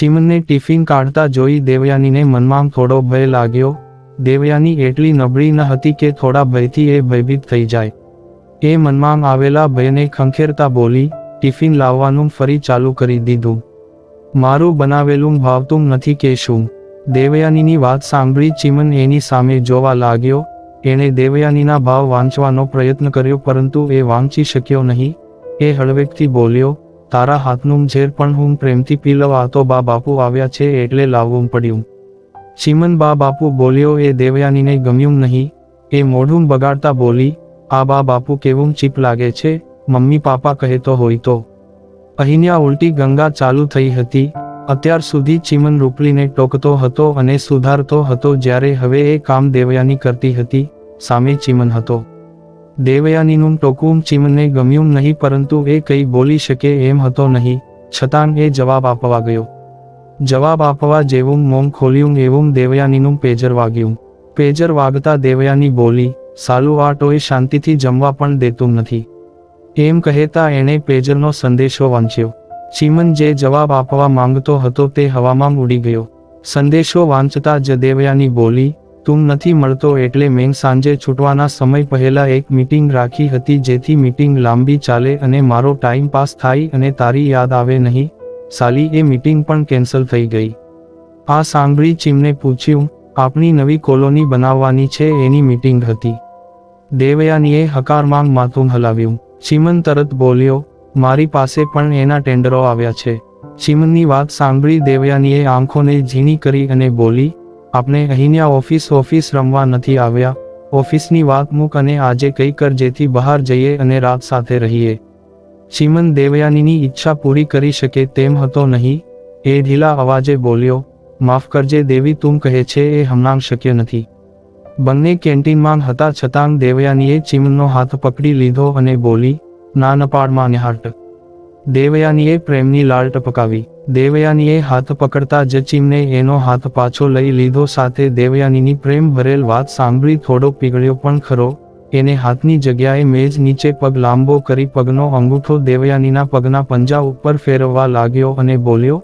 ચીમનને tiffin કાઢતા જોઈ દેવયાનીને મનમાં થોડો ભય લાગ્યો. દેવયાની એટલી નબળી ન હતી કે થોડા ભયથી એ ભયભીત થઈ જાય. એ મનમાં આવેલા ભયને ખંખેરતા બોલી, ટિફિન લાવવાનું ફરી ચાલુ કરી દીધું. મારું બનાવેલું ભાવતું નથી કે શું? દેવયાનીની વાત સાંભળી ચીમન એની સામે જોવા લાગ્યો. એણે દેવયાનીના ભાવ વાંચવાનો પ્રયત્ન કર્યો, પરંતુ એ વાંચી શક્યો નહીં. એ હળવેકથી બોલ્યો તારા હાથનું ઝેર પણ હું પ્રેમથી પી લઉં આ તો બા બાપુ આવ્યા છે એટલે લાવવું પડ્યું. ચીમન બા બાપુ બોલ્યો, એ દેવયાનીને ગમ્યું નહીં. એ મોઢું બગાડતા બોલી, આ બા બાપુ કેવું ચીપ લાગે છે? મમ્મી પાપા કહેતો હોય તો. અહીંયા ઉલટી ગંગા ચાલુ થઈ હતી. અત્યાર સુધી ચીમન રૂપલીને ટોકતો હતો અને સુધારતો હતો જ્યારે હવે એ કામ દેવયાની કરતી હતી, સામે ચીમન હતો. દેવયાનીનું ટોકું ચીમને ગમ્યું નહીં પરંતુ એ કંઈ બોલી શકે એમ હતો નહીં, છતાં એ જવાબ આપવા ગયો. જવાબ આપવા જેવું મોમ ખોલ્યું એવું દેવયાનીનું પેજર વાગ્યું. પેજર વાગતા દેવયાની બોલી, સાલું આ શાંતિથી જમવા પણ દેતું નથી. એમ કહેતા એણે પેજરનો સંદેશો વાંચ્યો. ચીમન જે જવાબ આપવા માંગતો હતો તે હવામાં ઉડી ગયો. સંદેશો વાંચતા જ દેવયાની બોલી તું નથી મળતો એટલે મેં સાંજે છૂટવાના સમય પહેલા એક મીટિંગ રાખી હતી જેથી મીટિંગ લાંબી ચાલે અને મારો ટાઈમ પાસ થાય અને તારી યાદ આવે નહીં. સાલી, એ મીટિંગ પણ કેન્સલ થઈ ગઈ. આ સાંભળી ચીમને પૂછ્યું, આપણી નવી કોલોની બનાવવાની છે એની મીટિંગ હતી. દેવયાનીએ હકારમાંગ માથું હલાવ્યું. ચીમન તરત બોલ્યો, મારી પાસે પણ એના ટેન્ડરો આવ્યા છે. ચીમનની વાત સાંભળી દેવયાનીએ આંખોને ઝીણી કરી અને બોલી આપણે અહીંયા ઓફિસ ઓફિસ રમવા નથી આવ્યા. ઓફિસની વાત મૂક અને આજે કંઈ કર જેથી બહાર જઈએ અને રાત સાથે રહીએ. ચીમન દેવયાનીની ઈચ્છા પૂરી કરી શકે તેમ હતો નહીં. એ ઢીલા અવાજે બોલ્યો, માફ કરજે દેવી, તું કહે છે એ હમણાં શક્ય નથી. બંને કેન્ટીનમાં હતા છતાં દેવયાનીએ ચીમનનો હાથ પકડી લીધો અને બોલી ના નપાડમાં દેવયાનીએ પ્રેમની લાળ ટપકાવી. દેવયાનીએ હાથ પકડતા જ ચીમને એનો હાથ પાછો લઈ લીધો સાથે દેવયાનીની પ્રેમ ભરેલ વાત સાંભળી થોડો પીગળ્યો પણ ખરો. એને હાથની જગ્યાએ મેજ નીચે પગ લાંબો કરી પગનો અંગૂઠો દેવયાનીના પગના પંજા ઉપર ફેરવવા લાગ્યો અને બોલ્યો,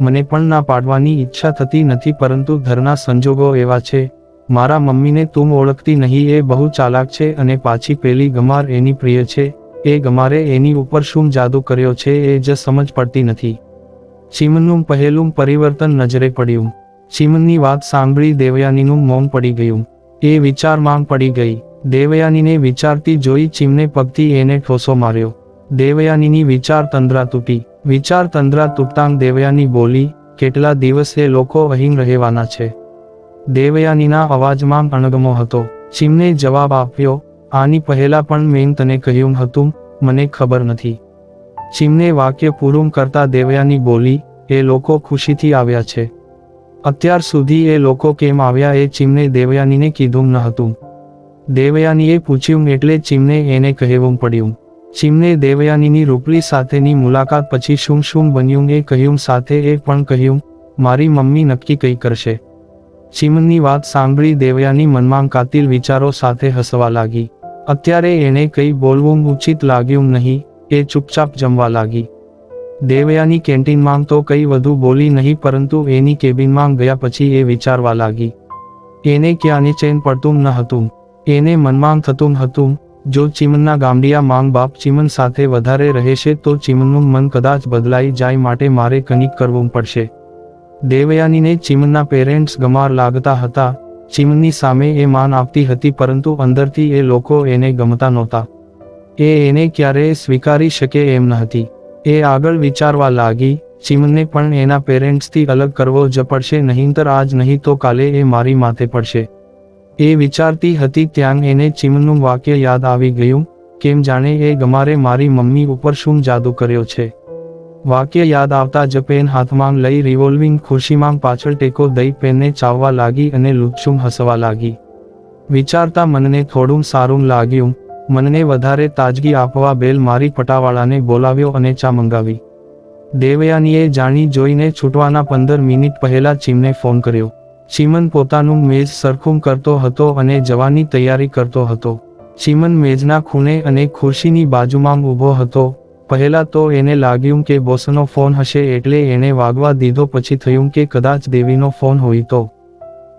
મને પણ ના પાડવાની ઈચ્છા થતી નથી પરંતુ ધરના સંજોગો એવા છે. મારા મમ્મીને તું ઓળખતી નહીં એ બહુ ચાલાક છે અને પાછી પેલી ગમાર એની પ્રિય છે. એ ગમારે એની ઉપર શું જાદુ કર્યો છે એ જ સમજ પડતી નથી. ચીમનનું પહેલું પરિવર્તન નજરે પડ્યું. ચીમનની વાત સાંભળી દેવયાનીનું મૌન પડી ગયું. એ વિચારમાં પડી ગઈ. દેવયાનીને વિચારતી જોઈ ચીમને પગથી એને ઠોસો માર્યો. દેવયાનીની વિચાર તંદ્રા તૂટી. વિચાર તંદ્રા તૂટતાં દેવયાની બોલી, કેટલા દિવસ લોકો અહીં રહેવાના છે? દેવયાનીના અવાજમાં અણગમો હતો. ચીમને જવાબ આપ્યો, આની પહેલા પણ મેં તને કહ્યું હતું, મને ખબર નથી. ચીમને વાક્ય પૂરું કરતા દેવયાની બોલી, એ લોકો ખુશીથી આવ્યા છે. અત્યાર સુધી એ લોકો કેમ આવ્યા એ ચીમને દેવયાનીને કીધું ન હતું. દેવયાનીએ પૂછ્યું એટલે ચીમને એને કહેવું પડ્યું. ચીમને દેવયાનીની રૂપલી સાથેની મુલાકાત પછી શું શું બન્યું એ કહ્યું, સાથે એ પણ કહ્યું, મારી મમ્મી નક્કી કંઈ કરશે. ચીમનની વાત સાંભળી દેવયાની મનમાં કાતિલ વિચારો સાથે હસવા લાગી. અત્યારે એણે કંઈ બોલવું ઉચિત લાગ્યું નહીં એ ચૂપચાપ જમવા લાગી. દેવયાની કેન્ટીનમાં તો કંઈ વધુ બોલી નહીં પરંતુ એની કેબિનમાં ગયા પછી એ વિચારવા લાગી. એને ક્યાંની ચેન પડતું ન હતું. એને મનમાં થતું હતું. જો ચીમનના ગામડિયા માંગ બાપ ચીમન સાથે વધારે રહેશે તો ચીમનનું મન કદાચ બદલાઈ જાય માટે મારે કંઈક કરવું પડશે. દેવયાનીને ચીમનના પેરેન્ટ્સ ગમાર લાગતા હતા. ચીમનની સામે એ માન આપતી હતી પરંતુ અંદરથી એ લોકો એને ગમતા નહોતા. એ એને ક્યારેય સ્વીકારી શકે એમ ન હતી એ આગળ વિચારવા લાગી, ચીમને પણ એના પેરેન્ટ્સથી અલગ કરવો જ પડશે, નહીંતર આજ નહીં તો કાલે એ મારી માથે પડશે. એ વિચારતી હતી ત્યાં એને ચીમનું વાક્ય યાદ આવી ગયું, કેમ જાણે એ ગમારે મારી મમ્મી ઉપર શું જાદુ કર્યો છે. વાક્ય યાદ આવતા જ પેન હાથમાં લઈ રિવોલ્વિંગ ખુરશીમાં પાછળ ટેકો દઈ પેનને ચાવવા લાગી અને લુચ્છુમ હસવા લાગી. વિચારતા મનને થોડું સારું લાગ્યું મનને વધારે તાજગી આપવા બેલ મારી પટાવાળાને બોલાવ્યો અને ચા મંગાવી. દેવયાનીએ જાણી જોઈને છૂટવાના પંદર મિનિટ પહેલા ચીમને ફોન કર્યો. ચીમન પોતાનું મેજ સરખું કરતો હતો અને જવાની તૈયારી કરતો હતો. ચીમન મેજના ખૂણે અને ખુરશીની બાજુમાં ઊભો હતો. પહેલા તો એને લાગ્યું કે બોસનો ફોન હશે એટલે એણે વાગવા દીધો પછી થયું કે કદાચ દેવીનો ફોન હોય તો.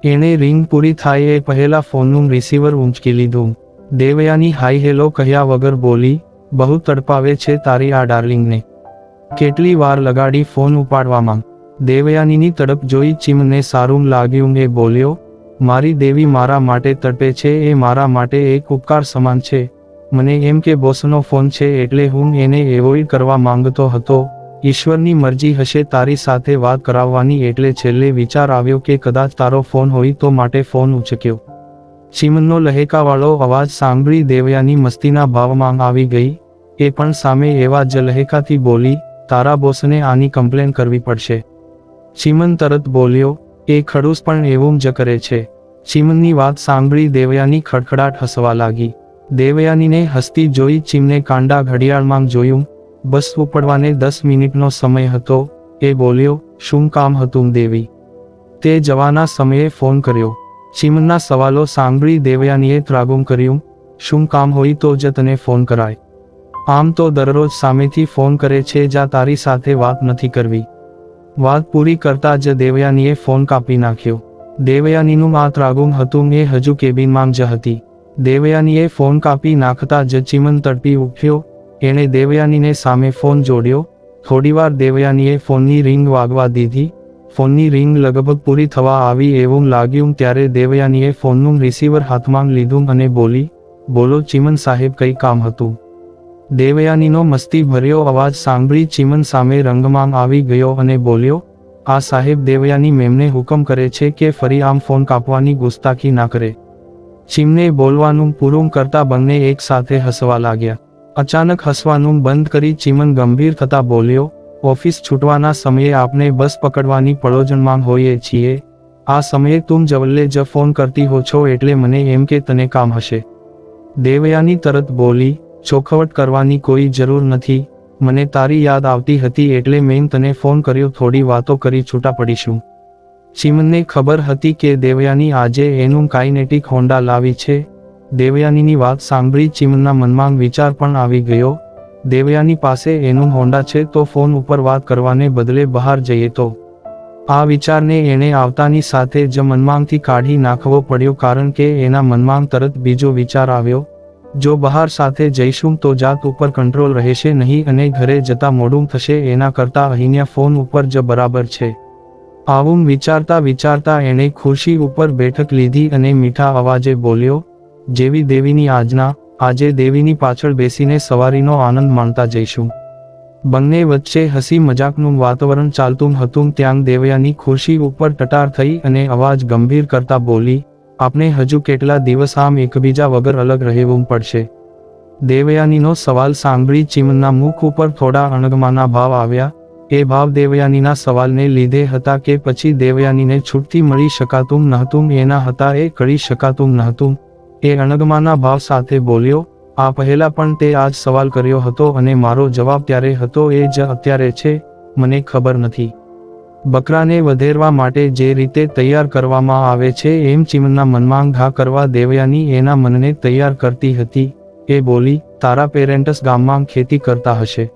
એણે રિંગ પૂરી થાય એ પહેલા ફોનનું રિસીવર ઊંચકી લીધું. દેવયાની હાઈ હેલો કહ્યા વગર બોલી, બહુ તડપાવે છે તારી આ ડાર્લિંગને. કેટલી વાર લગાડી ફોન ઉપાડવામાં. દેવયાનીની તડપ જોઈ ચીમને સારું લાગ્યું એ બોલ્યો, મારી દેવી મારા માટે તડપે છે, એ મારા માટે એક ઉપકાર સમાન છે. મને એમ કે બોસનો ફોન છે એટલે હું એને એવોઇડ કરવા માંગતો હતો. ઈશ્વરની મરજી હશે તારી સાથે વાત કરાવવાની એટલે છેલ્લે વિચાર આવ્યો કે કદાચ તારો ફોન હોય તો માટે ફોન ઉચક્યો. ચીમનનો લહેકાવાળો અવાજ સાંભળી દેવયાની મસ્તીના ભાવમાં આવી ગઈ, એ પણ સામે એવા જ લહેકાથી બોલી, તારા બોસને આની કમ્પ્લેન કરવી પડશે. ચીમન તરત બોલ્યો, એ ખડૂસ પણ એવું જ કરે છે. ચીમનની વાત સાંભળી દેવયાની ખડખડાટ હસવા લાગી. દેવયાનીને હસતી જોઈ ચીમને કાંડા ઘડિયાળમાં જોયું, બસ ઉપડવાને દસ મિનિટનો સમય હતો. એ બોલ્યો, શું કામ હતું દેવી? તે જવાના સમયે ફોન કર્યો. ચીમનના સવાલો સાંભળી દેવયાનીએ ત્રાગુમ કર્યું, શું કામ હોય તો જ તને ફોન કરાય. આમ તો દરરોજ સામેથી ફોન કરે છે જા તારી સાથે વાત નથી કરવી. વાત પૂરી કરતા જ દેવયાનીએ ફોન કાપી નાખ્યો. દેવયાનીનું આ ત્રાગુમ હતું એ હજુ કેબિનમાં જ હતી. દેવયાનીએ ફોન કાપી નાખતા જ ચીમન તડપી ઉઠ્યો. એણે દેવયાનીને સામે ફોન જોડ્યો. થોડીવાર દેવયાનીએ ફોનની રિંગ વાગવા દીધી. ફોનની રિંગ લગભગ પૂરી થવા આવી એવું લાગ્યું ત્યારે દેવયાનીએ ફોનનું રિસીવર હાથમાં લીધું અને બોલી, બોલો ચીમન સાહેબ, કઈ કામ હતું? દેવયાનીનો મસ્તી ભર્યો અવાજ સાંભળી ચીમન સામે રંગમાં આવી ગયો અને બોલ્યો, આ સાહેબ દેવયાની મેમને હુકમ કરે છે કે ફરી આમ ફોન કાપવાની ગુસ્તાખી ના કરે. ચીમને બોલવાનું પૂરું કરતા બંને એક સાથે હસવા લાગ્યા. અચાનક હસવાનું બંધ કરી ચીમન ગંભીર થતા બોલ્યો ઓફિસ છૂટવાના સમયે આપણે બસ પકડવાની પળોજણમાં હોઈએ છીએ. આ સમયે તું જવલ્લે જ ફોન કરતી હો છો એટલે મને એમ કે તને કામ હશે. દેવયાની તરત બોલી, ચોખવટ કરવાની કોઈ જરૂર નથી. મને તારી યાદ આવતી હતી એટલે મેં તને ફોન કર્યો, થોડી વાતો કરી છૂટા પડીશું. ચીમનને ખબર હતી કે દેવયાની આજે એનું કાઇનેટિક હોન્ડા લાવી છે. દેવયાનીની વાત સાંભળી ચીમનના મનમાં વિચાર પણ આવી ગયો. દેવયાની પાસે એનું હોન્ડા છે તો ફોન ઉપર વાત કરવાને બદલે બહાર જઈએ તો. આ વિચારને એણે આવતાની સાથે જ મનમાંથી કાઢી નાખવો પડ્યો કારણ કે એના મનમાં તરત બીજો વિચાર આવ્યો. જો બહાર સાથે જઈશું તો જાત ઉપર કંટ્રોલ રહેશે નહીં અને ઘરે જતા મોડું થશે એના કરતાં અહીંયા ફોન ઉપર જ બરાબર છે. આવું વિચારતા વિચારતા એણે ખુરશી ઉપર બેઠક લીધી અને મીઠા અવાજે બોલ્યો, જેવી દેવીની આજના આજે દેવીની પાછળ બેસીને સવારીનો આનંદ માણતા જઈશું. બંને વચ્ચે હસી મજાકનું વાતાવરણ ચાલતું હતું ત્યાં દેવયાની ખુરશી ઉપર ટટાર થઈ અને અવાજ ગંભીર કરતા બોલી, આપણે હજુ કેટલા દિવસ આમ એકબીજા વગર અલગ રહેવું પડશે? દેવયાનીનો સવાલ સાંભળી ચીમનના મુખ ઉપર થોડા અણગમાના ભાવ આવ્યા. એ ભાવ દેવયાનીના સવાલને લીધે હતા કે પછી દેવયાનીને છૂટથી મળી શકાતું નહોતું, એના હતા એ કરી શકાતું નહોતું. એ અણગમાના ભાવ સાથે બોલ્યો, આ પહેલા પણ તે આજ સવાલ કર્યો હતો અને મારો જવાબ ત્યારે હતો એ જ અત્યારે છે, મને ખબર નથી. બકરાને વધેરવા માટે જે રીતે તૈયાર કરવામાં આવે છે એમ ચીમના મનમાં ઘા કરવા દેવયાની એના મનને તૈયાર કરતી હતી. એ બોલી, તારા પેરેન્ટ્સ ગામમાં ખેતી કરતા હશે.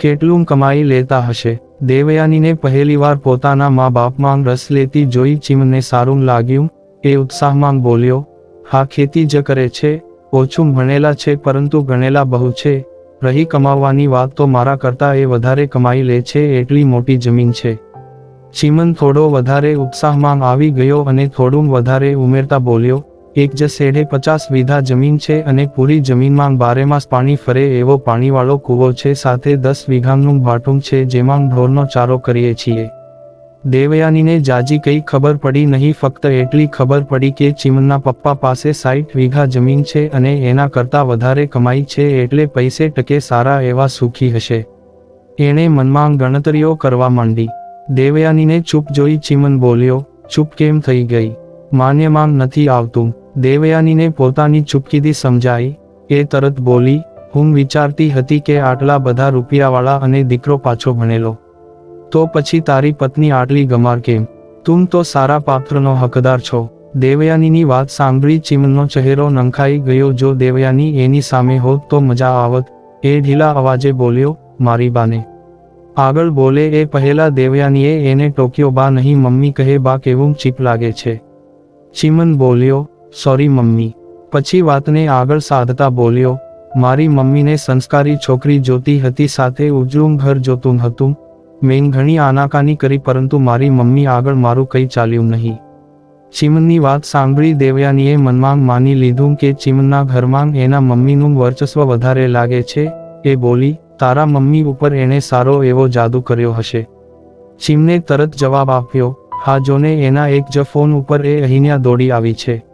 કેટલું કમાઈ લેતા હશે. દેવયાનીને પહેલીવાર પોતાના મા બાપમાં રસ લેતી જોઈ ચીમને સારું લાગ્યું. એ ઉત્સાહમાં બોલ્યો હા, ખેતી જ કરે છે, ઓછું ભણેલા છે, પરંતુ ગણેલા બહુ છે. રહી કમાવવાની વાત તો મારા કરતાં એ વધારે કમાઈ લે છે, એટલી મોટી જમીન છે. ચીમન થોડો વધારે ઉત્સાહમાં આવી ગયો અને થોડું વધારે ઉમેરતા બોલ્યો, એક જ શેઢે પચાસ વીઘા જમીન છે અને પૂરી જમીનમાં બારેમાસ પાણી ફરે એવો પાણીવાળો કૂવો છે, સાથે દસ વીઘાનું ભાટું છે, જેમાં ઢોરનો ચારો કરીએ છીએ. દેવયાનીને જાજી કઈ ખબર પડી નહીં, ફક્ત એટલી ખબર પડી કે ચીમનના પપ્પા પાસે સાઠ વીઘા જમીન છે અને એના કરતાં વધારે કમાઈ છે એટલે પૈસે ટકે સારા એવા સુખી હશે. એણે મનમાં ગણતરીઓ કરવા માંડી. દેવયાનીને ચૂપ જોઈ ચીમન બોલ્યો, ચૂપ કેમ થઈ ગઈ? માન્યમાં નથી આવતું. દેવયાનીને પોતાની ચૂપકીદી સમજાઈ. એ તરત બોલી, હું વિચારતી હતી કે આટલા બધા રૂપિયાવાળા અને દીકરો પાછો ભણેલો. તો પછી તારી પત્ની આટલી ગમાર કેમ? તું તો સારા પાત્રનો હકદાર છો. દેવયાનીની વાત સાંભળી ચીમનનો ચહેરો નંખાઈ ગયો. જો દેવયાની એની સામે હોત તો મજા આવત. એ ઢીલા અવાજે બોલ્યો, મારી બાને. આગળ બોલે, એ પહેલા દેવયાનીએ એને ટોક્યો, બા, નહીં, મમ્મી કહે, બા, કેવું ચીપ લાગે છે. ચીમન બોલ્યો, સોરી, મમ્મી. પછી વાતને આગળ સાધતા બોલ્યો, મારી મમ્મીને સંસ્કારી છોકરી જોતી હતી, સાથે ઉજળું ઘર જોતું હતું. મેં ઘણી આનાકાની કરી પરંતુ મારી મમ્મી આગળ મારું કંઈ ચાલ્યું નહીં. ચીમનની વાત સાંભળી દેવયાનીએ મનમાં માની લીધું કે ચીમનના ઘરમાં એના મમ્મીનું વર્ચસ્વ વધારે લાગે છે, એ બોલી, તારા મમ્મી ઉપર એણે સારો એવો જાદુ કર્યો હશે. ચીમને તરત જવાબ આપ્યો, હા, જોને, એના એક જ ફોન ઉપર એ અહીંયા દોડી આવી છે.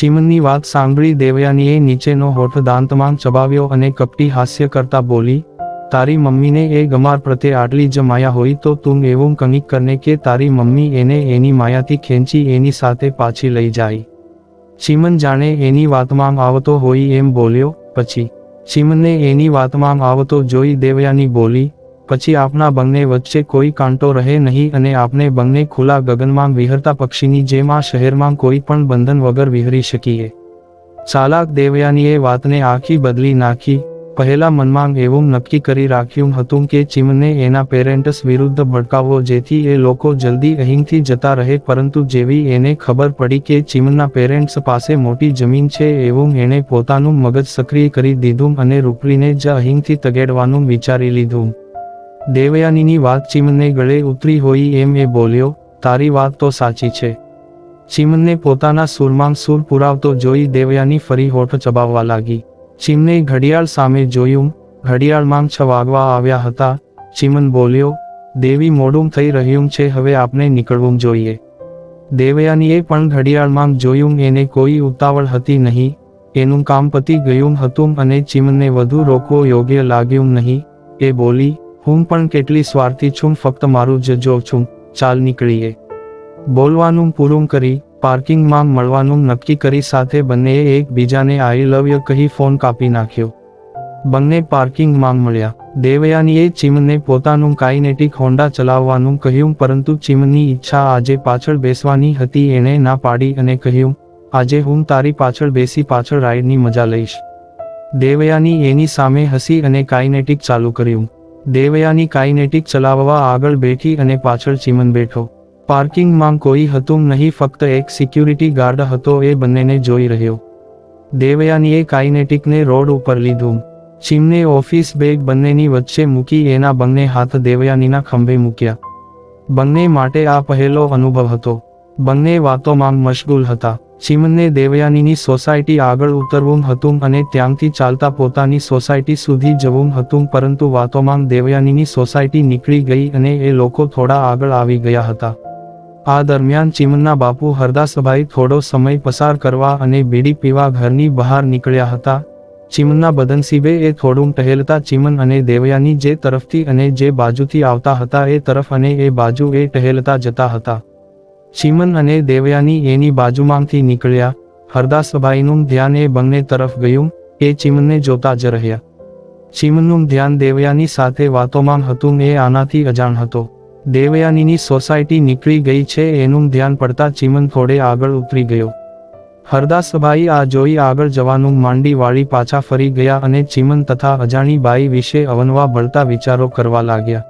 ચીમનની વાત સાંભળી દેવયાનીએ નીચેનો હોઠ દાંતમાં ચબાવ્યો અને કપટી હાસ્ય કરતા બોલી તારી મમ્મીને એ ગમાર પ્રત્યે આટલી જ માયા હોય તો તું એવું કંઈક કરને કે તારી મમ્મી એને એની માયાથી ખેંચી એની સાથે પાછી લઈ જાય. ચીમન જાણે એની વાતમાં આવતો હોય એમ બોલ્યો, પછી ચીમનને એની વાતમાં આવતો જોઈ દેવયાની બોલી, પછી આપના બંને વચ્ચે કોઈ કાંટો રહે નહીં અને આપને બંને ખુલ્લા ગગનમાં વિહરતા પક્ષીની જેમ આ શહેરમાં કોઈ પણ બંધન વગર વિહરી શકીએ. ચાલાક દેવયાનીએ વાતને આખી બદલી નાખી પહેલા મનમાં એવું નક્કી કરી રાખ્યું હતું કે ચીમને એના પેરેન્ટ્સ વિરુદ્ધ ભડકાવવો જેથી એ લોકો જલ્દી અહીંથી જતા રહે પરંતુ જેવી એને ખબર પડી કે ચીમના પેરેન્ટ્સ પાસે મોટી જમીન છે એવું એણે પોતાનું મગજ સક્રિય કરી દીધું અને રૂપલીને જ અહીંથી તગેડવાનું વિચારી લીધું. દેવયાનીની વાત ચીમને ગળે ઉતરી હોય એમ એ બોલ્યો, તારી વાત તો સાચી છે. ચીમને પોતાના સુરમાં સૂર પુરાવતો જોઈ દેવયાની ફરી હોઠ ચબાવવા લાગી. ચીમને ઘડિયાળ સામે જોયું ઘડિયાળમાં છ વાગવા આવ્યા હતા. ચીમન બોલ્યો, દેવી મોડું થઈ રહ્યું છે, હવે આપણે નીકળવું જોઈએ. દેવયાનીએ પણ ઘડિયાળમાં જોયું, એને કોઈ ઉતાવળ હતી નહીં. એનું કામ પતી ગયું હતું અને ચીમને વધુ રોકવો યોગ્ય લાગ્યું નહીં. એ બોલી, હું પણ કેટલી સ્વાર્થી છું, ફક્ત મારું જ જો છું, ચાલ નીકળીએ. બોલવાનું પૂરું કરી પાર્કિંગમાં મળવાનું નક્કી કરી સાથે બંનેએ એકબીજાને આઈ લવ યુ કહી ફોન કાપી નાખ્યો. બંને પાર્કિંગમાં મળ્યા. દેવયાનીએ ચીમને પોતાનું કાઇનેટિક હોન્ડા ચલાવવાનું કહ્યું, પરંતુ ચીમની ઈચ્છા આજે પાછળ બેસવાની હતી. એણે ના પાડી અને કહ્યું, આજે હું તારી પાછળ બેસી પાછળ રાઈડની મજા લઈશ. દેવયાની એની સામે હસી અને કાઇનેટિક ચાલુ કર્યું. દેવયાની કાઇનેટિક ચલાવવા આગળ બેઠી અને પાછળ ચીમન બેઠો. પાર્કિંગમાં કોઈ હતું નહીં, ફક્ત એક સિક્યુરિટી ગાર્ડ હતો, એ બંનેને જોઈ રહ્યો. દેવયાનીએ કાઇનેટિકને રોડ ઉપર લીધું. ચીમને ઓફિસ બેગ બંનેની વચ્ચે મૂકી એના બંને હાથ દેવયાનીના ખંભે મૂક્યા. બંને માટે આ પહેલો અનુભવ હતો. બંને વાતોમાં મશગુલ હતા. ચીમને દેવયાનીની સોસાયટી આગળ ઉતરવું હતું અને ત્યાંથી ચાલતા પોતાની સોસાયટી સુધી જવું હતું, પરંતુ વાતોમાં દેવયાનીની સોસાયટી નીકળી ગઈ અને એ લોકો થોડા આગળ આવી ગયા હતા. આ દરમિયાન ચીમના બાપુ હરદાસભાઈ થોડો સમય પસાર કરવા અને બીડી પીવા ઘરની બહાર નીકળ્યા હતા. ચીમના બદનસીબે એ થોડું ટહેલતા ચીમન અને દેવયાની જે તરફથી અને જે બાજુથી આવતા હતા એ તરફ અને એ બાજુ એ ટહેલતા જતા હતા. ચીમન અને દેવયાની એની બાજુમાંથી નીકળ્યા. હરદાસભાઈનું ધ્યાન એ બંને તરફ ગયું એ ચીમનને જોતા જ રહ્યા. ચીમનનું ધ્યાન દેવયાની સાથે વાતોમાં હતું એ આનાથી અજાણ હતો. દેવયાનીની સોસાયટી નીકળી ગઈ છે એનું ધ્યાન પડતા ચીમન થોડે આગળ ઉતરી ગયો. હરદાસભાઈ આ જોઈ આગળ જવાનું માંડી વાળી પાછા ફરી ગયા અને ચીમન તથા અજાણી બાઈ વિશે અવનવા ભળતા વિચારો કરવા લાગ્યા.